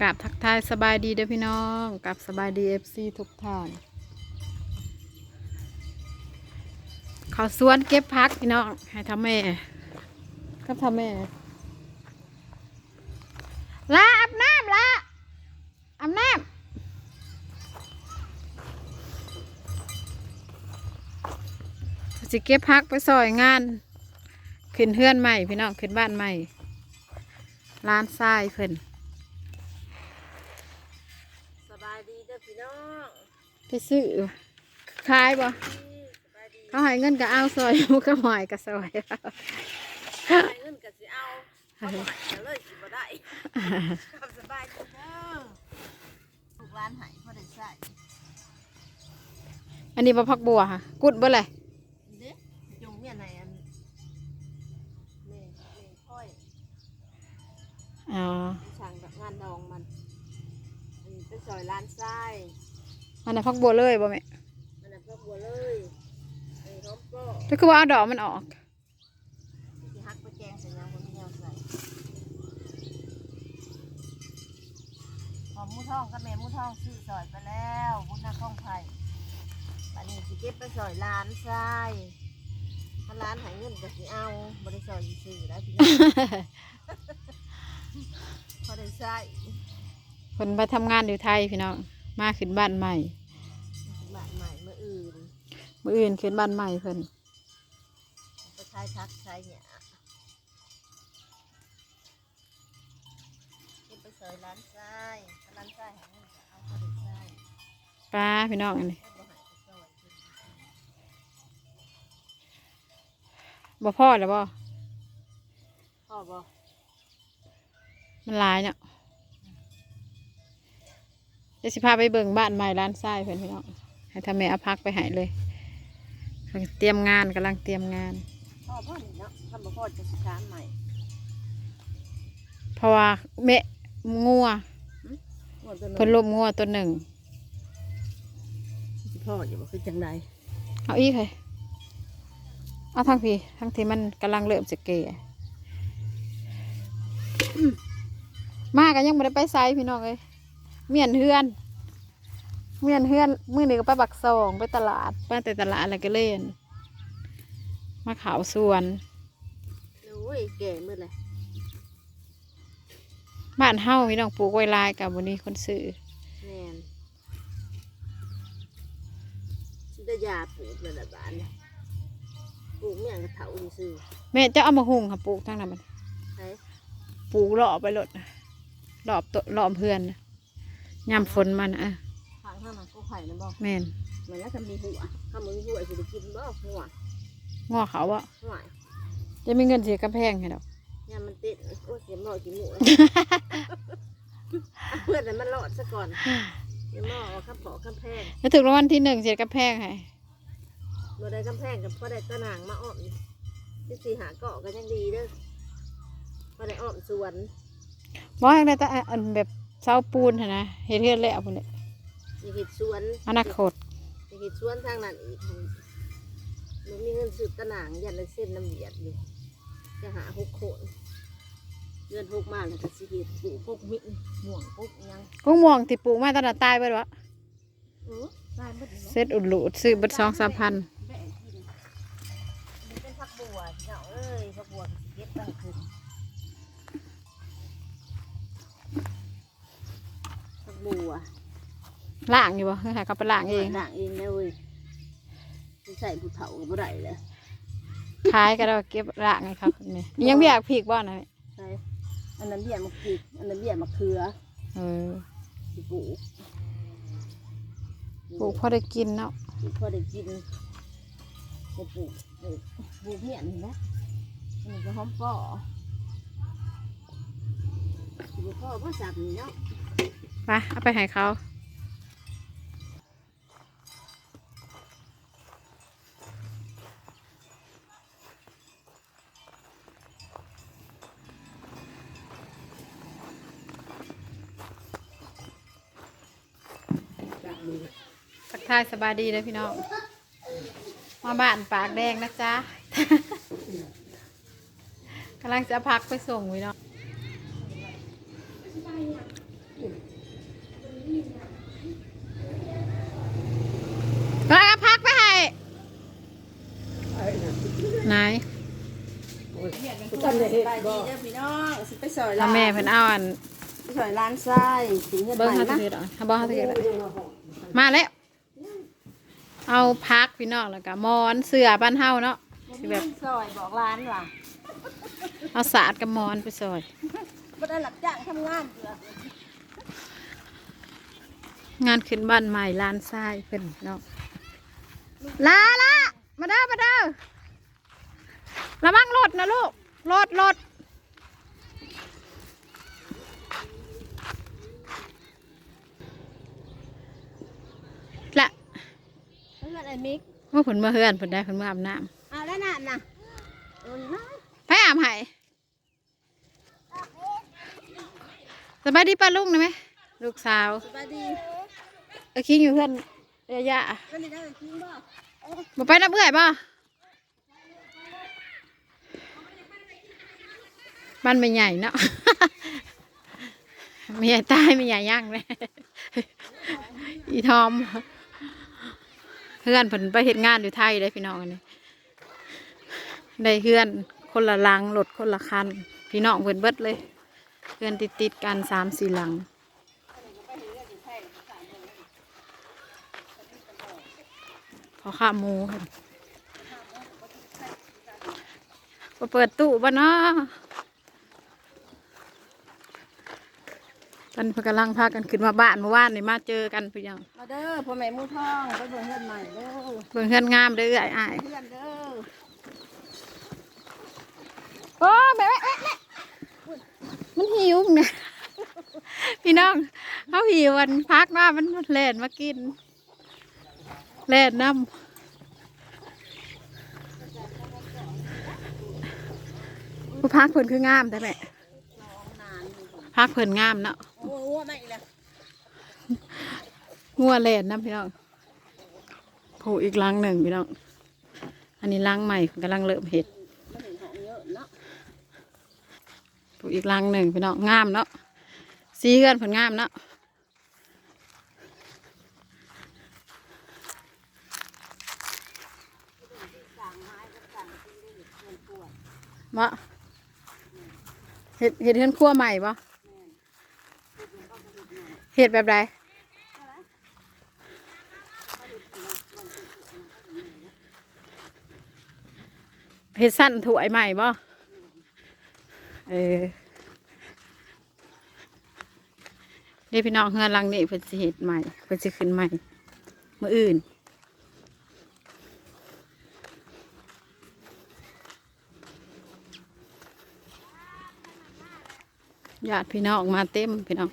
กับทักทายสบายดีเด้อพี่น้องกับสบายดีเอฟซีทุกท่านเขาสวนเก็บพักพี่น้องให้ทำแม่ก็ทำแม่ลาอาบน้ำละอาบน้ำสิเก็บพักไปซอยงาน ขึ้นเฮือนใหม่พี่น้องขึ้นบ้านใหม่ร้านทรายเพิ่น สบาย ดีเด้อพี่น้องไปซื้อขายบ่สบายดีเขาให้เงินก็เอาซอยมุกก็หอยก็ซอยให้เงินก็สิเอาเขาบ่ให้ก็เลยสิบ่ได้ครับสบายดีเด้อลูกร้านให้พอได้ใช้อันนี้บ่พักบัวค่ะกุดเบ่เลย พักบัวเลยบ่แม่อันนั้นก็บัวเลยอันนี้หอมก็ก็คือว่าเอาดอกมันออกสิฮักไปแกงใส่ยางบ่มีแนวใส่หอมหมูทองกับแม่หมูทองซื้อซอยไปแล้วบุญนาข้องไผ่อันนี้สิเก็บไปซอยร้านทรายถ้าร้านใหายเงินก็สิเอาบริซอยซื้อแล้วพี่น้องพอได้ใช้เพิ่นไปทำงานอยู่ไทยพี่น้อง มาขึ้นบ้านใหม่ มื้ออื่นขึ้นบ้านใหม่เพิ่นไปใช้ทักใช้เนี่ยไปซอยร้านทรายถ้าร้านทรายใหายเงินก็เอาพอได้ใช้ปลาพี่น้องอันนี้บ่ใหายก็ซอยขึ้นบ่พอบ่พ่อบอกมันลายเนาะเดี๋ยวสิพาไปเบิ่งบ้านใหม่ร้านทรายเพิ่อนพี่น้องให้ทำแม่เอาพักไปให้เลย เพิ่นเตรียมงานกำลังเตรียมงาน พ่อพ่อนี่เนาะทำมาพ่อจะสิการใหม่เพราะว่าแม่งัวหมดตัวเพิ่นลมงัวตัวหนึ่งพ่ออยู่บ่คือจังใดเอาอีกเลยเอาทั้งพี่ทั้งที่มันกำลังเริ่มจะเก่มากันยังไม่ได้ไปไซพี่น้องเลยเมียนเฮือน เมียนเฮือนมือหนึ่งก็ไปบักซองไปตลาดไปแต่ตลาดอะไรก็เล่น มาขาวสวนโอ้ยแก่มืดเลยบ้านเฮาพี่น้องปลูกไว้หลายกับวันนี้คนซื้อแม่นสิได้ยาปลูกเลยละบานเนี่ยปลูกเมี่ยงกระเถาอยู่ซื่อแม่จะเอามาหุงค่ะปลูกทั้งนั้นมันใช่ปลูกหล่อไปหลดหลอบตัวหลอมเพื่อนน่ะยามฝนมันอะ ห้ามันก็ไข่นะบอกแม่นมันแล้วทำมีหัวถ้ามันมีหัวสิได้กินบ่หัวงอเขาอะหัวจะมีเงินเสียกระแพงให้ดอกยามมันติดโอ้ยเสียหม้อกินหมูเพื่อนน่มันรอดซะก่อนเสียหม้อเอาข้ามปอกข้ามแพงแล้วถึงรางวัลที่หนึ่งเสียกระแพงให้บ่ได้ข้ามแพงกับพอได้ตะนางมาอ้อมที่สี่หาเกาะก็ยังดีเด้อพอได้อ้อมสวนบอกอย่างไรแต่อันแบบเสาปูนนนะเฮ็ดเฮือแล้วพุ่นแหละมีเห็ดสวนอนาคตมีเห็ดสวนทางนั้นอีกมันมีเงินสืบตะหนางยันเลยเส้นน้ำเบียดอยู่จะหาหกโคนเงินหกมาแล้วก็สิเห็ดปลูกพวกมิม่วงพวกหยังกุ้งม่วงที่ปลูกมาตอนนั้นตายไปวะเออตายหมดเลยเซ็ตอุดหลุดซื้อเบัดสองสามพันแบ่งกินมันเป็นผักบัวเนาะเอ้ยผักบัวก็สิเก็บตั้งคืน ล่างอยู่บ่ให้เขาไปล่างเองด่างเองเลยเว้ยสิใส่ผู้เฒ่าก็บ่ได้เลยขายก็ได้เก็บล่างให้เขาเนี่ยยังไม่อยากพีกบ่นะแม่ใช่อันนั้นเบี้ยมะกรูดอันนั้นเบี้ยมะเขือเออสิปลูกปลูกพอได้กินเนาะปลูกพอได้กินจะปลูกปลูกปลูกเมี่ยนนี่นะอันนี้ก็หอมป้อปลูกป้อพ่อสับนี่เนาะ ไปเอาไปให้เขา ทักทายสบายดีเลยพี่น้อง มาบ้านปากแดงนะจ๊ะกำลังจะพักไปส่งพี่น้องกำลังจะพักไปให้ไหนเอาแม่เพิ่นเอาอัน สวยร้านไส้เบิ้งห้าสิบนะเอ็ดอะห้าบ้าห้าสิบเอ็ดอะ มาแล้ว เอาพักพี่น้องแล้วก็หมอนเสื้อบ้านเฮาเนาะสิแบบซอยบอกร้านว่ะเอาสาดกับหมอนไปซอยบ่ได้หลับจ้างทำงานเถอะงานขึ้นบ้านใหม่ลานทรายเพิ่นเนาะลาละมาเด้อมาเด้อระวังรถนะลูกรถรถละ เพื่ อนไอ้มิกว่าผลมาเฮือนผลได้ผลมาอาบน้อ่าแล้วน่ะน่ะเออนะำไปอาบให้สบายดีป้าลุงนะไหมลูกสาวสบายดีเออคิงอยู่เพื่อนเอยะก็นี่ได้จริงบ่บ่ไปนับเอื่อยป่ะบ้านไม่ใหญ่เนาะไม่ใหญ่ใต้ไม่ใหญ่ย่างเลยอีทอม เพื่อนผนไปเห็นงานอยู่ไทยเลยพี่น้องอันนี้ได้เพื่อนคนละลังรถคนละคัน พี่น้องเพิ่นเบิดเลยเพื่อนติดติดกันสามสี่หลังพอข้าหมูค่ะมาเปิดตู้บ้านาะ ตอนนเพนกำลังพากันขึ้นมาบ้านเมื่อวานนี่มาเจอกันพี่ยังมาเด้อพ่อแม่หมูทองไปเบิ่งเฮือนใหม่เด้อเบิ่งเพื่อนงามเด้อไอ้ไอ้ายเพื่อนเด้อโอ้แม่แม่แม่แม่มันหิวเนี่ย พี่น้องเขาหิววันพักมามันแล่นมากินแล่นน้ำผู้พักเพิ่นคืองามแต่แม่นานอยู่พักเพิ่นงามเนาะ โอ้โหไม่อีกแล้วงัวแล่นน้ำพี่น้องผูอีกลังหนึ่งพี่น้อง อันนี้ลังใหม่กำลังเริ่มเห็ดผูอีกลังหนึ่งพี่น้องงามเนาะสีเฮือนเพิ่นงามเนาะมาเห็ดเห็ดเฮือนครัวใหม่ปะ เห็ดแบบใดเห็ดสั้นถวยใหม่ปะเออนี่พี่น้องเฮือนหลังนี่เพิ่นสิเห็ดใหม่เพิ่นสิขึ้นใหม่มื่ออื่นญาติพี่น้องมาเต็มพี่น้อง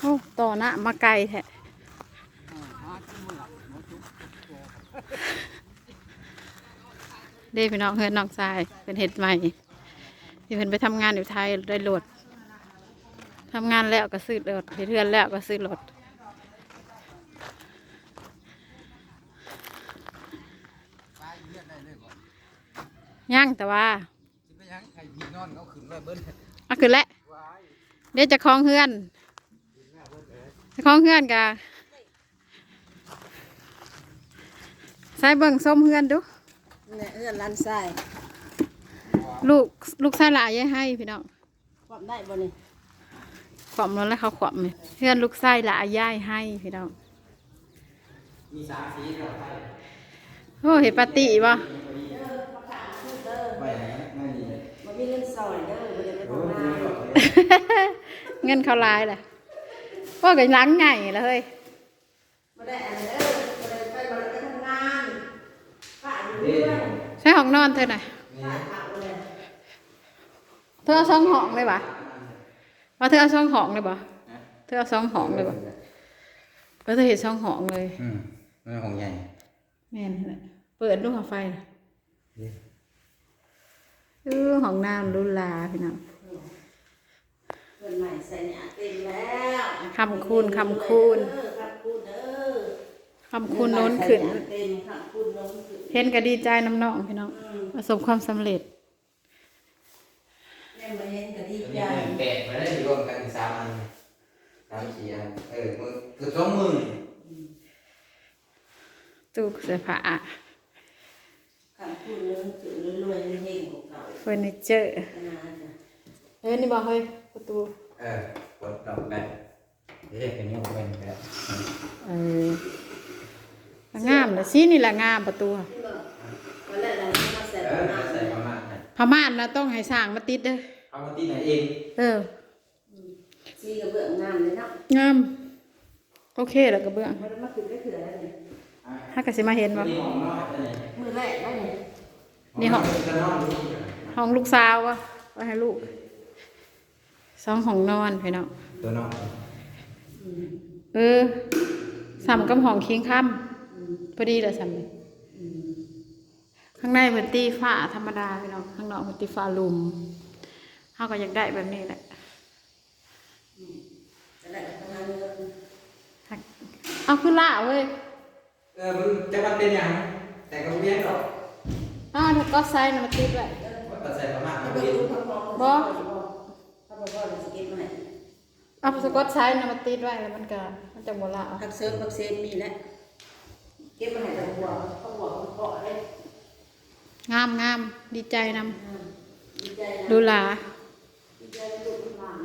โอ้ต่อหน้ามาไกลแท้เด้พี่น้องเฮือนน้องทรายเป็นเห็ดใหม่ที่เพิ่นไปทำงานอยู่ไทยได้โหลดทำงานแล้วก็ซื้อรถเฮ็ดเทือนแล้วก็ซื้อรถย่างแต่ว่าสิไปยังใครพี่นอนเขาขึ้นไว้เบิ้ลเอาขึ้นแล้วเดี๋ยวจะคล้องเฮือน จะคล้องเฮือนกะใส่เบิ่งส้มเฮือนดูเนี่ยเฮือนร้านทรายลูกลูกใส่หลายอยายให้พี่น้องความได้บ่นี่ขวบแล้วแล้วเขาขวบเลยเฮือนลูกใส่หลายย่ายให้พี่น้องมีสามสีเหรอโอ้เห็นปาติบ่ไปไม่มีเลยบ่มีเงินซอยเด้อบ่ได้ไปโอ้ทำยงานบอกเลยเงินเขาหลายแหละพ วกกันล้างใหญ่แล้วเฮ้ยบ่ได้อันเด้อบ่ได้ไปบ่ได้ทำงานป้าอยู่เรือนใช้ห้องนอนเธอหน่อยนี่ป้าเลยเธอเอาสองห้องเลยปะว่าเธอเอาสองห้องเลยปะเธอเอาสองห้องเลยปะก็เธอเห็นสองห้องเลยอืมมันของใหญ่แม่นแหละเปิดลูกหาไฟเออห้องน้ำรุลาพี่น้อง นใหม่ใส่เนี่ยเต็มแล้วคำคูณคำคูณเด้อคำคูณเด้อคำคูณโน้นขึ้น เต็มคำคูณโน้นขึ้นเห็นก็ดีใจน้ำน้องพี่น้องประสบความสำเร็จแม่มาเห็นก็ดีตัวใจนี้มันแปะมาได้รวมกันสามอันสามสี่อันเออมือคือสองมือตู้เสื้อผ้าขันพูดเรื่องจุดรวยๆเฮงของเก่าเฟอร์นิเจอร์ขนาดน่ะเฮ้ยนี่บอกเฮ้ยประตู เออกดดอกไปเอ๊ะเป็นยังไงแบบเอองามเลยสินี่แหละงามประตูวันแรกเรามาใส่เอประอมาณใส่ประมาณนั้นพม่านนะต้องให้สร้างมาติดเด้อเอามาที่ไหนเองเออซีกระเบื้องงามเลยเนาะงามโอเคแล้วกระเบื้องมันมาถึงได้เถื่อแล้วเนี่ยถ้าก็สิมาเห็นบ่นี่ห้องนอนอะไรมือแรกได้เนี่ยนี่ห้องจะนอนดูห้องลูกสาววะไว้ให้ลูก สองห้องนอนพี่น้องตัวนอนเออสามกับห้องคิงค่ำพอดีแหละสามเลยข้างในเป็นตีฝ้าธรรมดาพี่น้องข้างนอกเป็นตีฝ้าลุมเขาก็อยากได้แบบนี้แหละจะได้ประมาณเงินเอาคือล่าเว้ยเออมันจะมันเป็นอย่างแต่ก็เบี้ยหรอกเอาถ้าก็ไซส์น่ะมาติดไว้ก็ใส่ประมาณเอานั้นไปเองดูพร้อมๆบ่ เขาบอกว่าเราจะเก็บมาให้ เอาสกอตไซส์น่ะมาติดไว้แล้วมันก็มันจะโมละเอาผักเสริมผักเซนมีแล้วเก็บมาให้ตะบัวเขาบอกเขาเกาะเลยงามงามดีใจนดีใจนะำดูหลาดีใจนะลูกหลาน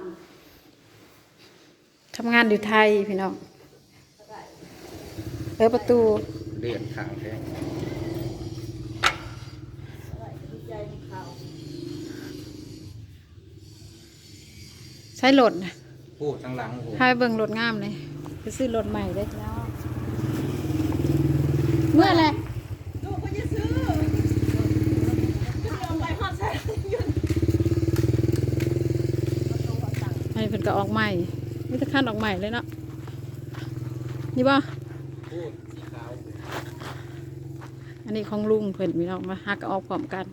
ทำงานอยู่ไทยพี่น้องเออประตูเลือดขังแท้ดีใจที่เขา ใช้รถนะ พูดทั้งหลังผมให้เบิ่งรถงามเลยไปซื้อรถใหม่เลยแล้ว เมื่อไรลูกก็จะซื้อจะเอาไปหอดใส่ยืนอันนี้เพิ่นก็ออกใหม่มีแต่ขั้นออกใหม่เลยเนาะนี่บ่พูดสีขาวอันนี้ของลุงเพิ่นพี่น้องมาหักออกพร้อมกัน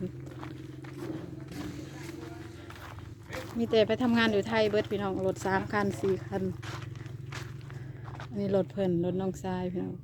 มีแต่ไปทำงานอยู่ไทยเบิร์ดพี่น้องรถสามคันสี่คัน อันนี้รถเพิ่นรถน้องทรายพี่น้อง